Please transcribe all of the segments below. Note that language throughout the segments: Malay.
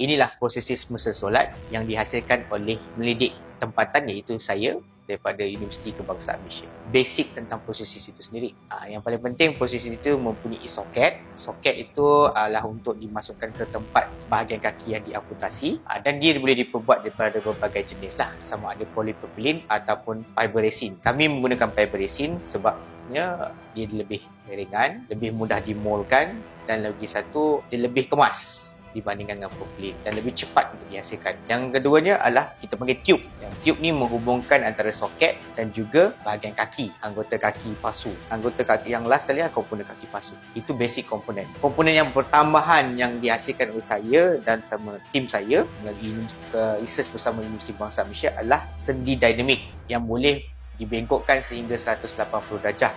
Inilah posisi semasa solat yang dihasilkan oleh melidik tempatan iaitu saya daripada Universiti Kebangsaan Malaysia. Basic tentang posisi itu sendiri. Ha, yang paling penting posisi itu mempunyai soket. Soket itu adalah untuk dimasukkan ke tempat bahagian kaki yang diamputasi ha, dan dia boleh diperbuat daripada berbagai jenis lah. Sama ada polypropylene ataupun fiber resin. Kami menggunakan fiber resin sebabnya dia lebih ringan, lebih mudah dimolkan dan lagi satu dia lebih kemas dibandingkan dengan propylene dan lebih cepat untuk dihasilkan. Yang keduanya adalah kita panggil tube. Yang tube ni menghubungkan antara soket dan juga bahagian kaki, anggota kaki pasu. Anggota kaki yang last kali adalah komponen kaki pasu. Itu basic komponen. Komponen yang pertambahan yang dihasilkan oleh saya dan sama tim saya dengan research bersama Universiti Bangsa Malaysia adalah sendi dinamik yang boleh dibengkokkan sehingga 180 darjah.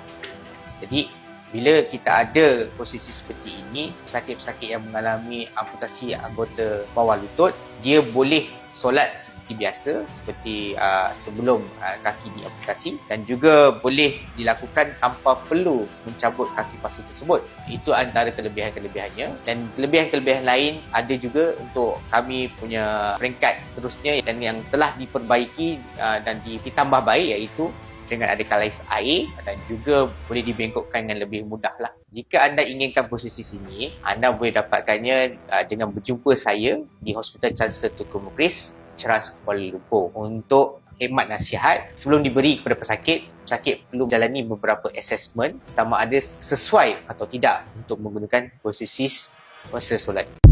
Jadi bila kita ada posisi seperti ini, pesakit-pesakit yang mengalami amputasi anggota bawah lutut, dia boleh solat seperti biasa, seperti uh, sebelum uh, kaki diamputasi dan juga boleh dilakukan tanpa perlu mencabut kaki pasu tersebut. Itu antara kelebihan-kelebihannya dan kelebihan-kelebihan lain ada juga untuk kami punya peringkat terusnya dan yang telah diperbaiki uh, dan ditambah baik iaitu dengan ada kalis air dan juga boleh dibengkokkan dengan lebih mudah lah. Jika anda inginkan posisi sini, anda boleh dapatkannya uh, dengan berjumpa saya di Hospital Chancellor Tunku Mukris, Ceras Kuala Lumpur untuk khidmat nasihat sebelum diberi kepada pesakit pesakit perlu menjalani beberapa assessment sama ada sesuai atau tidak untuk menggunakan posisi puasa solat.